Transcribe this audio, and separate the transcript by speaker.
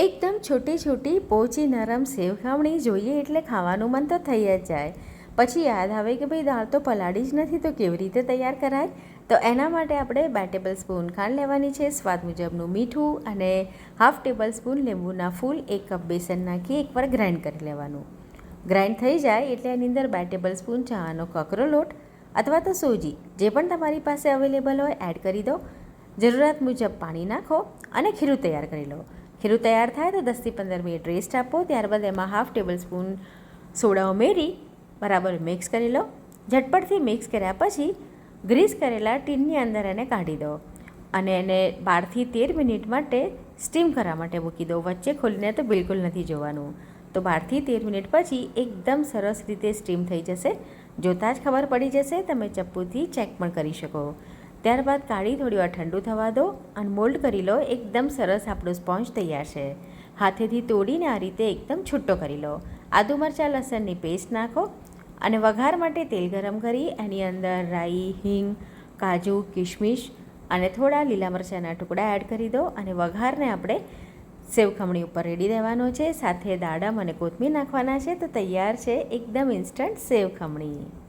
Speaker 1: એકદમ છોટી છોટી પોચી નરમ સેવ ખમણી જોઈએ એટલે ખાવાનું મન તો થઈ જ જાય. પછી યાદ આવે કે ભાઈ દાળ તો પલાળી જ નથી તો કેવી રીતે તૈયાર કરાય? તો એના માટે આપણે બે ટેબલ સ્પૂન ખાંડ લેવાની છે, સ્વાદ મુજબનું મીઠું અને હાફ ટેબલ સ્પૂન લીંબુના ફૂલ, એક કપ બેસન નાખી એકવાર ગ્રાઇન્ડ કરી લેવાનું. ગ્રાઇન્ડ થઈ જાય એટલે એની અંદર બે ટેબલ સ્પૂન ચાનો કકરો લોટ અથવા તો સોજી, જે પણ તમારી પાસે અવેલેબલ હોય, એડ કરી દો. જરૂરિયાત મુજબ પાણી નાખો અને ખીરું તૈયાર કરી લો. ખીરું તૈયાર થાય તો દસથી પંદર મિનિટ રેસ્ટ આપો, ત્યારબાદ એમાં હાફ ટેબલ સ્પૂન સોડા ઉમેરી, બરાબર મિક્સ કરી લો. ઝટપટથી મિક્સ કર્યા પછી ગ્રીસ કરેલા ટીનની અંદર એને કાઢી દો અને એને બારથી તેર મિનિટ માટે સ્ટીમ કરવા માટે મૂકી દો. વચ્ચે ખોલીને તો બિલકુલ નથી જોવાનું. તો બારથી તેર મિનિટ પછી એકદમ સરસ રીતે સ્ટીમ થઈ જશે. જોતાં જ ખબર પડી જશે, તમે ચપ્પુથી ચેક પણ કરી શકો. ત્યારબાદ કાઢી થોડી વાર ઠંડુ થવા દો અને મોલ્ડ કરી લો, એકદમ સરસ આપણો સ્પોન્જ તૈયાર છે. હાથેથી તોડીને આ રીતે એકદમ છૂટો કરી લો. આદુ મરચાં, લસણની પેસ્ટ નાખો અને વઘાર માટે તેલ ગરમ કરી એની અંદર રાઈ, હિંગ, કાજુ કિશમિશ અને થોડા લીલા મરચાંના ટુકડા એડ કરી દો અને વઘારને આપણે સેવ ખમણી ઉપર રેડી દેવાનો છે. સાથે દાડમ અને કોથમીર નાખવાના છે તો તૈયાર છે એકદમ ઇન્સ્ટન્ટ સેવ ખમણી.